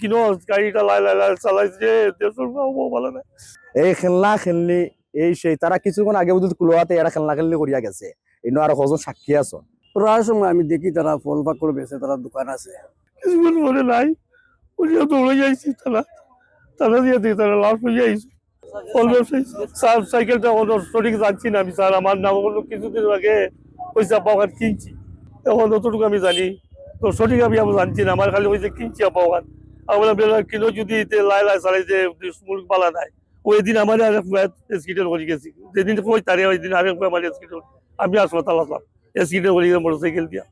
কিনো গাড়িটা লাই লাই লাই চালাইছে দেশের বাবু ভালো না এই খেলনা খেলনি এই সেই তারা কিছুক্ষণ আগে বুঝি কুলোয়াতে এরা খেলনা খেলনি করিয়া গেছে। ইনো আর কজন সাক্ষী আছো? প্রায় সময় আমি দেখি তারা ফল পাক করে বেছে তারা দোকান আছে। কিছুক্ষণ মনে নাই উনিও দৌড়ে যাইছি তারা তারা দিয়ে দিয়ে তারা লাভ হয়ে যাইছে। ফল ব্যবসায়ী স্যার সাইকেলটা অন্য সঠিক জানছি না আমি স্যার আমার নাম হলো কিছুদিন আগে পয়সা পাওয়ার কিনছি এখন অতটুকু আমি জানি। তো সঠিক আমি আমি জানছি না, আমার খালি হয়েছে কিনছি পাওয়ার আমরা বেলা কিলো যদি লাই লাই চালাইছে মুখ পালা নাই ওই দিন আমার আরেক স্কিটের করে গেছি। যেদিন কই তারে ওই দিন আরেক আমার স্কিটের আমি হাসপাতাল আসলাম স্কিটের করে মোটর সাইকেল দিয়া।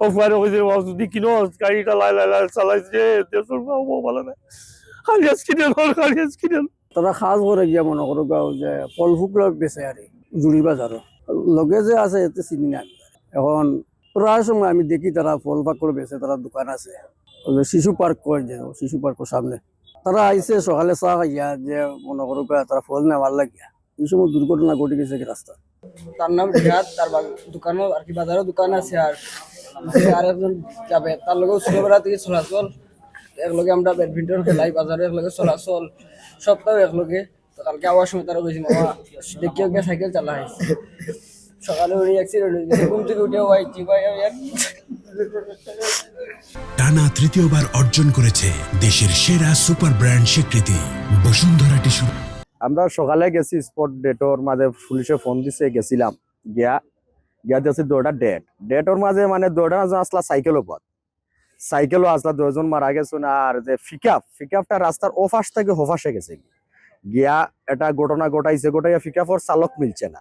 অফারে হয়েছে যদি কিনো, গাড়িটা লাই লাই লাই চালাইছে দেশের বাবু ভালো না খালি স্কিটের খালি স্কিটের তারা খাস করে গিয়া মনে করো গাও যে ফল ফুকলা বেছে আর, জুড়ি বাজারও। লগে যে আছে, এতে চিনি না এখন প্রায় সময় আমি দেখি তারা ফল পাক করে বেছে তারা দোকান আছে। শিশু পার্ক কয় যে শিশু পার্কের সামনে। তারা আইসে সকালে চা খাইয়া যে মনে করো তারা ফল নেওয়ার লাগিয়া, এই সময় দুর্ঘটনা ঘটে গেছে রাস্তা। তার নাম রিহাদ তার দোকানও আর কি বাজারও দোকান আছে আর আর একজন যাবে। তার লগে ছোটবেলা থেকে চলাচল, একলগে আমরা ব্যাডমিন্টন খেলাই, বাজারে একলগে চলাচল, সপ্তাহে একলগে। কালকে আওয়ার সময় তারা মামা দেখিও সাইকেল চালা হয়েছে। সকালে উনি অ্যাক্সিডেন্ট ঘুম থেকে উঠে ওয়াই চিবাই টানা তৃতীয়বার অর্জন করেছে দেশের সেরা সুপার ব্র্যান্ড স্বীকৃতি বসুন্ধরা টিস্যু। আমরা সকালে গেছি স্পট ডেটর মাঝে পুলিশে ফোন দিছে গেছিলাম। গিয়া গিয়া দিয়েছে দৌড়া ডেট। ডেটর মাঝে মানে দৌড়া আসলা সাইকেল উপর সাইকেলও আসলা দুজন মারা গেছে আর যে ফিকাপ ফিকাপটা রাস্তার ওফাস থেকে হোফাসে গেছে। গিয়া এটা ঘটনা ঘটাইছে গোটাইয়া ফিকাপর চালক মিলছে না।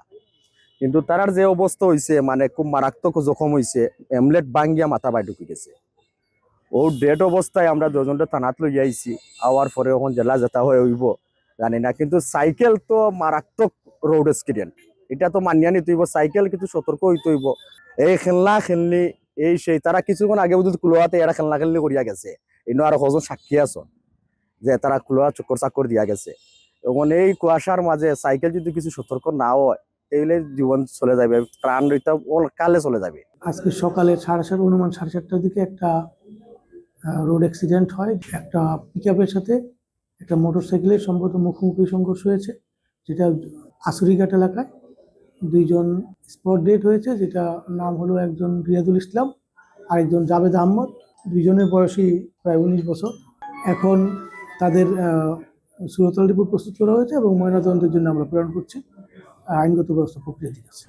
কিন্তু তারার যে অবস্থা হইছে মানে খুব মারাত্মক জখম হইছে, এমলেট বাঙ্গিয়া মাথা বাই ঢুকে গেছে। ও ডেট অবস্থায় আমরা দুজনটা থানাত লই আইছি, আওয়ার পরে এখন জেলা যেতা হয়ে হইব, জানি না, কিন্তু সাইকেল তো মারাত্মক রোড এক্সিডেন্ট এটা তো মানিয়া নিতে হইব, সাইকেল কিন্তু সতর্ক হইতে হইব। এই খেলনা খেলনি, এই সেই, তারা কিছুক্ষণ আগে বুঝি কুলোয়াতে এরা খেলনা খেলনি করিয়া গেছে। ইনো আর কজন সাক্ষী আছো যে তারা কুলোয়া চক্কর চাক্কর দিয়া গেছে। এবং এই কুয়াশার মাঝে সাইকেল যদি কিছু সতর্ক না হয় তাহলে জীবন চলে যাবে, প্রাণ কালে চলে যাবে। আজকে সকালে সাড়ে সাত, অনুমান সাড়ে সাতটার দিকে একটা রোড অ্যাক্সিডেন্ট হয়। একটা পিকআপের সাথে একটা মোটরসাইকেলের সম্ভবত মুখোমুখি সংঘর্ষ হয়েছে, যেটা আসুরিঘাট এলাকায়। দুইজন স্পট ডেট হয়েছে, যেটা নাম হলো একজন রিয়াদুল ইসলাম আর একজন জাভেদ আহমদ। দুইজনের বয়সী প্রায় উনিশ বছর। এখন তাদের সুরতল রিপোর্ট প্রস্তুত করা হয়েছে এবং ময়নাতদন্তের জন্য আমরা প্রেরণ করছি। আইনগত ব্যবস্থা প্রক্রিয়া আছে।